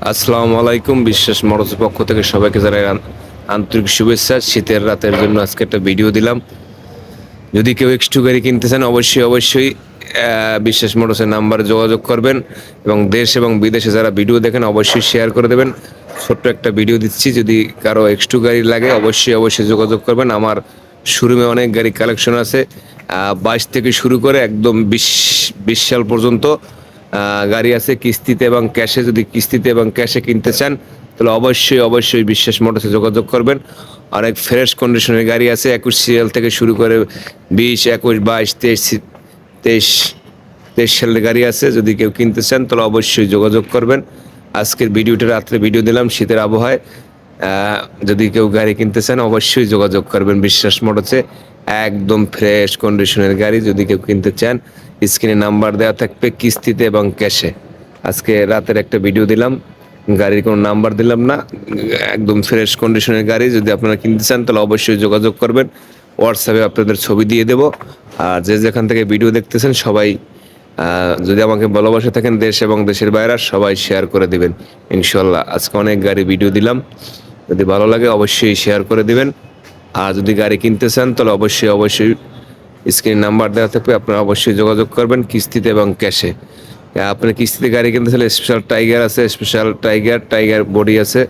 আসসালামু আলাইকুম বিশ্বাস মরজের পক্ষ থেকে সবাইকে আন- আন্তরিক শুভেচ্ছা। শীতের রাতের জন্য আজকে একটা ভিডিও দিলাম। যদি কেউ এক্সটু গাড়ি কিনতে চান, অবশ্যই অবশ্যই বিশ্বাস মোটরসের নাম্বারে যোগাযোগ করবেন এবং দেশ এবং বিদেশে যারা ভিডিও দেখেন, অবশ্যই শেয়ার করে দেবেন। ছোট্ট একটা ভিডিও দিচ্ছি, যদি কারও এক্সটু গাড়ি লাগে, অবশ্যই অবশ্যই যোগাযোগ করবেন। আমার শোরুমে অনেক গাড়ি কালেকশন আছে। বাইশ থেকে শুরু করে একদম বিশ বিশ সাল পর্যন্ত গাড়ি আছে কিস্তিতে এবং ক্যাশে, যদি কিস্তিতে এবং ক্যাশে কিনতে চান, তাহলে অবশ্যই অবশ্যই বিশ্বাস মোটরসে যোগাযোগ করবেন। অনেক ফ্রেশ কন্ডিশনের গাড়ি আছে, একুশ সিরিয়াল থেকে শুরু করে বিশ, একুশ, বাইশ, তেইশ তেইশ তেইশ সালের গাড়ি আছে, যদি কেউ কিনতে চান, তাহলে অবশ্যই যোগাযোগ করবেন। আজকের ভিডিওটা, রাত্রে ভিডিও দিলাম, শীতের আবহাওয়ায়। যদি কেউ গাড়ি কিনতে চান, অবশ্যই যোগাযোগ করবেন বিশ্বাস মোটরসে। একদম ফ্রেশ কন্ডিশনের গাড়ি যদি কেউ কিনতে চান স্ক্রিনে নাম্বার দেওয়া থাকবে কিস্তিতে এবং ক্যাশে আজকে রাতের একটা ভিডিও দিলাম, গাড়ির কোনো নাম্বার দিলাম না, একদম ফ্রেশ কন্ডিশনের গাড়ি যদি আপনারা কিনতে চান, তাহলে অবশ্যই যোগাযোগ করবেন। হোয়াটসঅ্যাপে আপনাদের ছবি দিয়ে দেবো। আর যে যেখান থেকে ভিডিও দেখতেছেন, সবাই যদি আমাকে ভালোবাসে থাকেন দেশ এবং দেশের বাইরে, সবাই শেয়ার করে দিবেন। ইনশাল্লাহ আজকে অনেক গাড়ি ভিডিও দিলাম। যদি ভালো লাগে, অবশ্যই শেয়ার করে দিবেন। আর যদি গাড়ি কিনতে চান, তাহলে অবশ্যই অবশ্যই স্ক্রিন নাম্বার দেওয়া থাকবে। আপনারা অবশ্যই যোগাযোগ করবেন কিস্তিতে এবং ক্যাশে। আপনি কিস্তিতে গাড়ি কিনতে চাইলে স্পেশাল টাইগার আছে স্পেশাল টাইগার টাইগার বডি আছে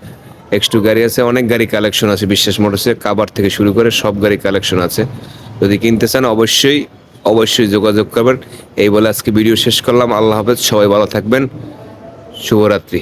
এক্স টু গাড়ি আছে, অনেক গাড়ি কালেকশন আছে, বিশ্বাস মোটরসে কাবার থেকে শুরু করে সব গাড়ি কালেকশন আছে। যদি কিনতে চান, অবশ্যই অবশ্যই যোগাযোগ করবেন। এই বলে আজকে ভিডিও শেষ করলাম। আল্লাহ হাফেজ, সবাই ভালো থাকবেন। শুভরাত্রি।